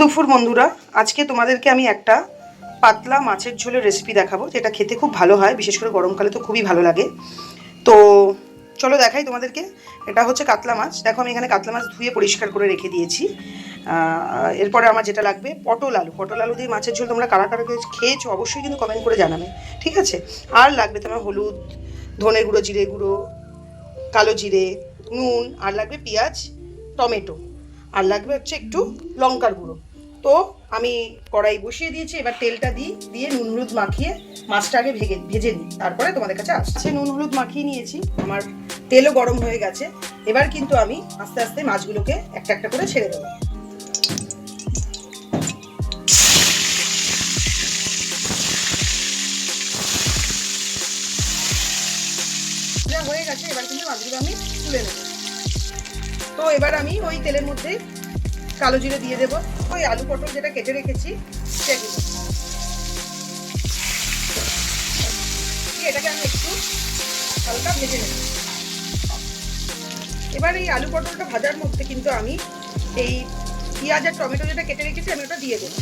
দুপুর বন্ধুরা, আজকে তোমাদেরকে আমি একটা পাতলা মাছের ঝোলের রেসিপি দেখাবো, যেটা খেতে খুব ভালো হয়, বিশেষ করে গরমকালে তো খুবই ভালো লাগে। তো চলো দেখাই তোমাদেরকে, এটা হচ্ছে কাতলা মাছ। দেখো, আমি এখানে কাতলা মাছ ধুয়ে পরিষ্কার করে রেখে দিয়েছি। এরপরে আমার যেটা লাগবে, পটল আলু। পটল আলু দিয়ে মাছের ঝোল তোমরা কারা কারা খেয়েছো, অবশ্যই কিন্তু কমেন্ট করে জানাবে, ঠিক আছে? আর লাগবে তোমার হলুদ ধনে গুঁড়ো, জিরে গুঁড়ো, কালো জিরে, নুন, আর লাগবে পেঁয়াজ, টমেটো। আর লাগবে হচ্ছে একটু লঙ্কার গুঁড়ো। তো আমি কড়াই বসিয়ে দিয়েছি এবার তেলটা দিই দিয়ে নুন হলুদ মাখিয়ে মাছটা আগে ভেজে ভেজে নিই। তারপরে তোমাদের কাছে আসছে। নুন হলুদ মাখিয়ে নিয়েছি। আমার তেলও গরম হয়ে গেছে। এবার কিন্তু আমি আস্তে আস্তে মাছগুলোকে একটা একটা করে ছেড়ে দেবো। যা হয়ে গেছে এবার কিন্তু মাছগুলো আমি তুলে নেব। তো এবার আমি ওই তেলের মধ্যে কালো জিরে দিয়ে দেবো। ওই আলু পটল যেটা কেটে রেখেছি সেগুলো এটাকে আমি একটু হালকা ভেজে নেব। এবার এই আলু পটলটা ভাজার মধ্যে কিন্তু আমি এই পেঁয়াজ আর টমেটো যেটা কেটে রেখেছি, আমি ওটা দিয়ে দেবো।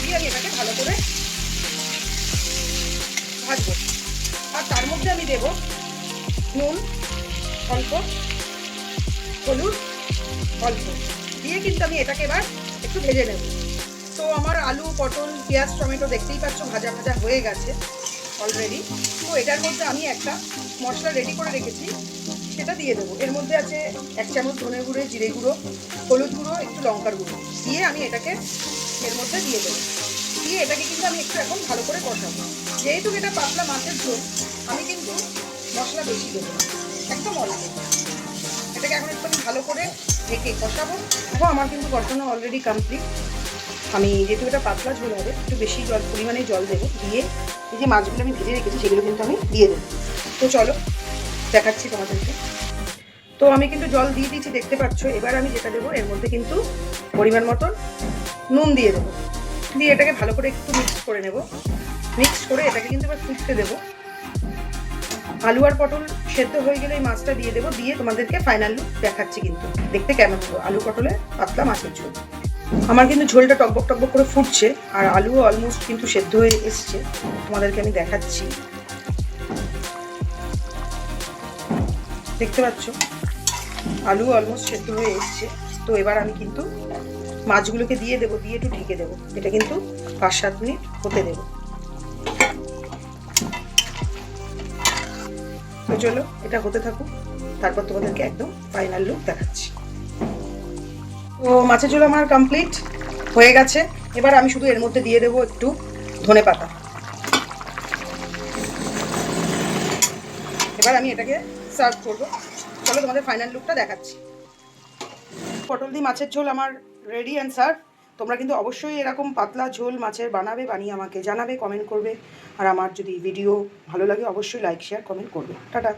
দিয়ে আমি এটাকে ভালো করে ভাজবো। আর তার মধ্যে আমি দেব নুন, অল্প হলুদ, অল্প। দিয়ে কিন্তু আমি এটাকে এবার একটু ভেজে নেব। তো আমার আলু, পটল, পেঁয়াজ, টমেটো দেখতেই পাচ্ছ ভাজা ভাজা হয়ে গেছে অলরেডি তো এটার মধ্যে আমি একটা মশলা রেডি করে রেখেছি, সেটা দিয়ে দেবো। এর মধ্যে আছে এক চামচ ধনে গুঁড়ো, জিরে গুঁড়ো, হলুদ গুঁড়ো, একটু লঙ্কার গুঁড়ো। দিয়ে আমি এটাকে এর মধ্যে দিয়ে দেবো। দিয়ে এটাকে কিন্তু আমি একটু এখন ভালো করে কষাবো। যেহেতু এটা পাতলা মাছের ঝোল, আমি কিন্তু মশলা বেশি দেবো একদম অল্প। এটাকে এখন একটু ভালো করে ঢেকে কষাবো। দেখো, আমার কিন্তু কষানো অলরেডি কমপ্লিট আমি যেহেতু এটা পাতলা ঝোল হবে, একটু বেশি জল, পরিমাণে জল দেবো। দিয়ে এই যে মাছগুলো আমি ভেজে রেখেছি, সেগুলো কিন্তু আমি দিয়ে দেবো। তো চলো, দেখাচ্ছি তোমাদেরকে। তো আমি কিন্তু জল দিয়ে দিয়েছি, দেখতে পাচ্ছ। এবার আমি যেটা দেবো, এর মধ্যে কিন্তু পরিমাণ মতন নুন দিয়ে দেবো। দিয়ে এটাকে ভালো করে একটু মিক্স করে নেব। মিক্স করে এটাকে কিন্তু এবার ফুটতে দেবো। আলু আর পটল সেদ্ধ হয়ে গেলে এই মাছটা দিয়ে দেবো, দিয়ে তোমাদেরকে ফাইনাল লুক দেখাচ্ছি কিন্তু। দেখতে কেমন হলো? আলু, পটলে পাতলা মাছের ঝোল। আমার কিন্তু ঝোলটা টকবক টকবক করে ফুটছে, আর আলুও অলমোস্ট কিন্তু সেদ্ধ হয়ে এসছে। তোমাদেরকে আমি দেখাচ্ছি। দেখতে পাচ্ছ? আলু অলমোস্ট সেদ্ধ হয়ে এসছে। তো এবার আমি কিন্তু মাছগুলোকে দিয়ে দেবো, দিয়ে একটু ঢেকে দেবো। এটা কিন্তু পাঁচ সাত মিনিট হতে দেবো। তো চলো, এটা হতে থাকুক। তারপর তোমাদেরকে একদম ফাইনাল লুক দেখাচ্ছি। তো মাছের ঝোল আমার কমপ্লিট হয়ে গেছে। এবার আমি শুধু এর মধ্যে দিয়ে দেবো একটু ধনে পাতা। এবার আমি এটাকে সার্ভ করব। চলো তোমাদের ফাইনাল লুকটা দেখাচ্ছি। পটল দিয়ে মাছের ঝোল আমার রেডি অ্যান্ড সার্ভ তোমরা কিন্তু অবশ্যই এরকম পাতলা ঝোল মাছের বানাবে, বানিয়ে আমাকে জানাবে কমেন্ট করবে। আর আমার যদি ভিডিও ভালো লাগে, অবশ্যই লাইক শেয়ার কমেন্ট করবে। টাটা।